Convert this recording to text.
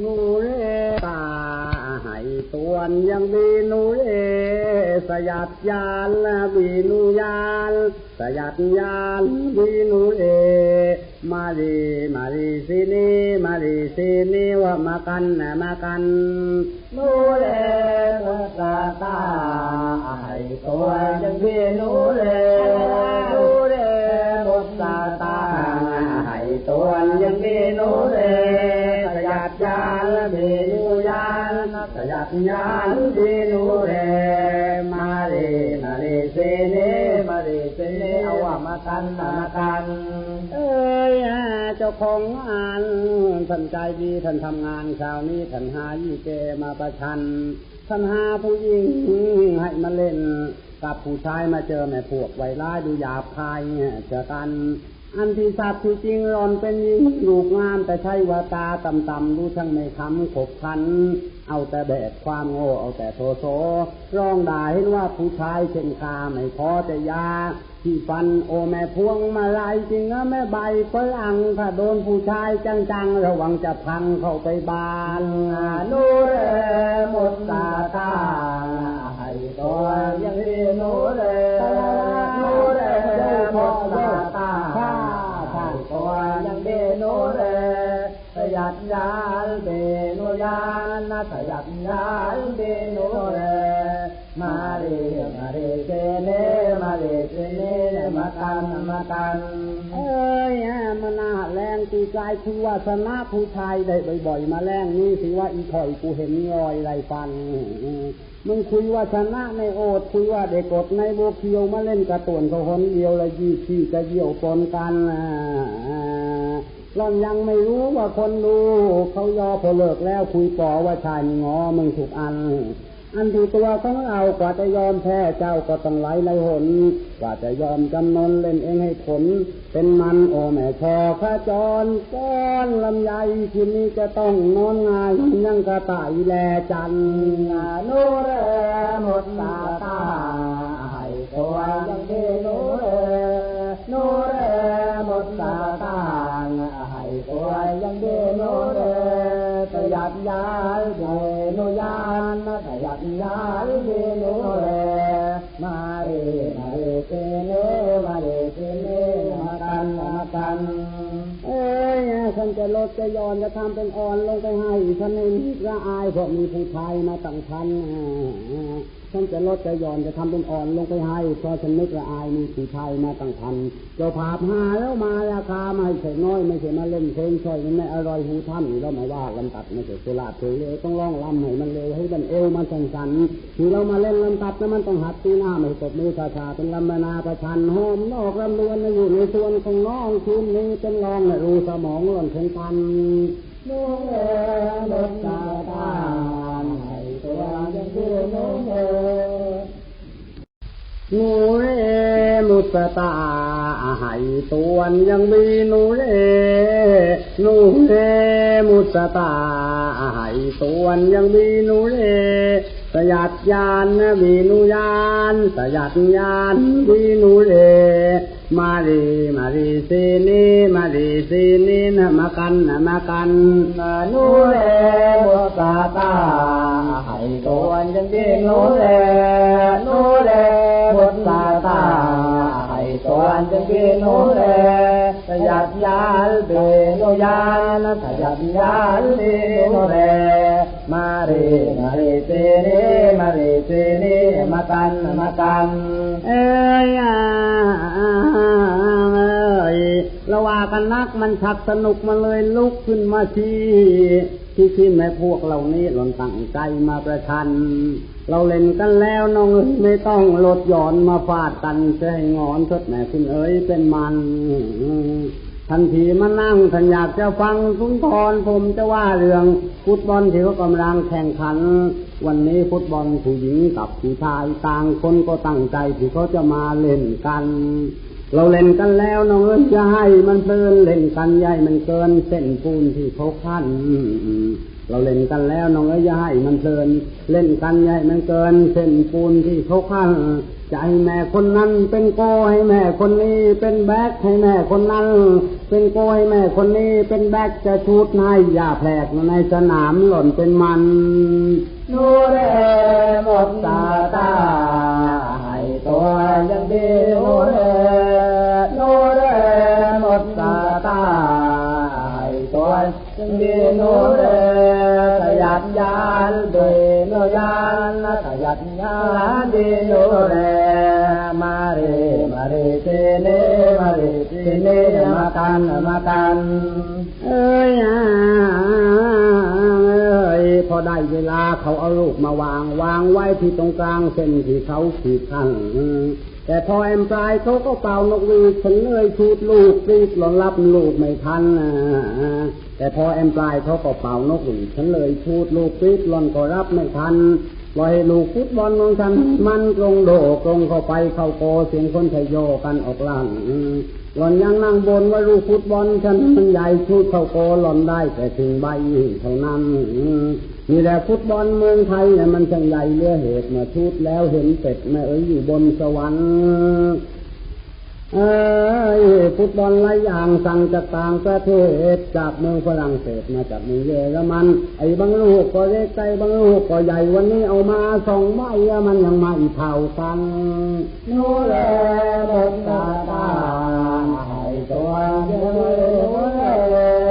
นูเรตาให้ตวนยังบีนูเรสยัดยานบีนูยานสยัดยานบีนูเรมารีมารีสินีมารีสินีว่ามากันนะมากันนูเรตตาตาให้ตวนยังบีนูเร ยัดยานเบนูเรมาเรมาเรเซเนมาเรเซเนเอาว่ามากันมากันเอ้ยเจ้าของงานท่านใจดีท่านทำงานคราวนี้ท่านหายี่เกมาประชันท่านหาผู้หญิงให้มาเล่นกับผู้ชายมาเจอแม่พวกไวร้ายดูหยาบคายเจอกัน อันที่สัตว์ที่จริงรอนเป็นหญิงรูปงามแต่ใช้วาตาต่ำๆดูช่างไม่คำขบขัน เอาแต่แบกความโง่เอาแต่โทโซร้องด่าเห็นว่าผู้ชายเช่นกาไม่พอจะยาที่ฟันโอแม่พวงมาลายจริงนะแม่ใบฝรั่งถ้าโดนผู้ชายจังๆ ระวังจะพังเข้าไปบานนูเรหมดตาตาให้ตัวยังดีนูเร ยัดยานเบนุยานนะสยัดยานเบนุเรมาเรมาเรเจเนมาเรเจเนมากันมากันเอ้ยมันน่าแรงตีใจคือว่าชนะผู้ชายได้บ่อยๆ มาแรงนี่สิว่าอีข่อยกูเห็นรอยไรฟันมึงคุยว่าชนะในโอดคุยว่าเด็กกดในโบเคียวมาเล่นกระตุนเขาหนเดียวละยี่ขี้จะเยี่ยวปนกัน เร่อนยังไม่รู้ว่าคนดูเขายอพอเลิกแล้วคุยปอว่าชายงอมึงถูกอัน อันที่ตัวของเรากว่าจะยอมแพ้เจ้าก็ต้องไหลในหนกว่าจะยอมจำนนเล่นเองให้ผล เป็นมันโอแม่ชอข้าจรก้อนลำไยทีนี้จะต้องนอนงายยังกระต่ายแลจันโนเรหมดตาตาให้ตัวยังเทโนเรโนเรหมดตาตา ให้ตัวยังเทโนเรตยัดยายเดโนยานตยัดยายเดโนเรมาเรมาเรเจเนมาเรเจเนมากันมากันเอ้ยฉันจะลดจะย้อนจะทำเป็นอ่อนลงไปให้ฉันไม่มีละอายเพราะมีผู้ชายมาตั้งพัน ฉันจะลดจะย้อนจะทำเป็นอ่อนลงไปให้เพราะฉันนึกละอายมีผู้ชายมาตั้งพันเจ้าภาพหาแล้วมาราคาไม่ใช่น้อยไม่ใช่มาเล่นเพลงช่อยมันไม่อร่อยหูท่านเรามาว่าลำตัดไม่ใช่โคราชเพลงเลยต้องร้องลำให้มันเร็วให้มันเอวมันสั่นสันที่เรามาเล่นลำตัดนั้นมันต้องหัดตีหน้าไม่ตบมือชาชาเป็นลำนาประชันหอมนอกลำดวนอยู่ในส่วนของน้องคืนนี้เป็นรองให้รู้สมองล้วนเช่นกันนุ่งเอ๋ นูเรมุตตาให้ตวนยังมีนูเรนูเรมุตตาให้ตวนยังมีนูเรสยัดยานมีนูยานสยัดยานมีนูเรมารีมารีสีนีมารีสีนีนะมากันนะมากันนูเรมุตตาให้ตวนยังมีนูเรนูเร พุทธาตาให้ตวนจะกินโนเลสยัดยาลเบโนยานสยัดยาลเบโนเลมาเรมาเรเจเนมาเรเจเนมากันมากันเอ้ยเอ้ยราว่ากันนักมันชักสนุกมาเลยลุกขึ้นมาที ที่ที่แม่พวกเหล่านี้หล่นตั้งใจมาประชัน เราเล่นกันแล้วน้องเอ้ยไม่ต้องลดหย่อนมาฟาดกันให้งอนทดแม่คุณเอ๋ยเป็นมันทันทีมานั่งท่านอยากจะฟังสุนทรผมจะว่าเรื่องฟุตบอลที่เขากำลังแข่งขัน วันนี้ฟุตบอลผู้หญิงกับผู้ชายต่างคนก็ตั้งใจที่เขาจะมาเล่นกัน เราเล่นกันแล้วน้องเอ้ยจะให้มันเพลินเล่นกันใหญ่มันเกินเส้นปูนที่เขาขั้นเราเล่นกันแล้วน้องเอ้ยอย่าให้มันเพลินเล่นกันให้มันเกินเส้นปูนที่เขาขั้นจะให้แม่คนนั้นเป็นโกให้แม่คนนี้เป็นแบกให้แม่คนนั้น เป็นโกให้แม่คนนี้เป็นแบกจะชูดให้อย่าแผลกในสนามหล่นเป็นมันโนูเรหมดตาตา ยังดีนูเรขยันยานดีนูยานขยันยานดีนูเรมาเรมาเรเทเนมาเรเทเนมากันมากันเอ้ยอ่าเอ้ยพอได้เวลาเขาเอาลูกมาวางวางไว้ที่ตรงกลางเส้นที่เขาขีดขั้น แต่พอแอมปลายเขาก็เป่านกหวีดฉันเลยชูดลูกรีบหลอนรับลูกไม่ทันนะแต่พอแอมปลายเขาก็เป่านกหวีดฉันเลยชูดลูกรีบหลอนก็รับไม่ทัน ปล่อยลูกฟุตบอลของฉันมันตรงโดตรงเข้าไปเข้าโกเสียงคนไทยโยกันออกล่างหล่อนยังนั่งบนว่าลูกฟุตบอลฉันมันใหญ่ชุดเข้าโกหล่อนได้แต่ถึงใบเท่านั้นนี่แหละฟุตบอลเมืองไทยเนี่ยมันช่างใหญ่เลือเหตุมาชุดแล้วเห็นเป็ดแม่เอ๋ยอยู่บนสวรรค์ ฟุตบอลหลายอย่างสั่งจากต่างประเทศจากเมืองฝรั่งเศสมาจากเมืองเยอรมัน ไอ้บางลูกก็เล็กใจบางลูกก็ใหญ่วันนี้เอามาส่งไม่มันยังไม่เผากันนู้แลบนตาตาให้ตัวเยอ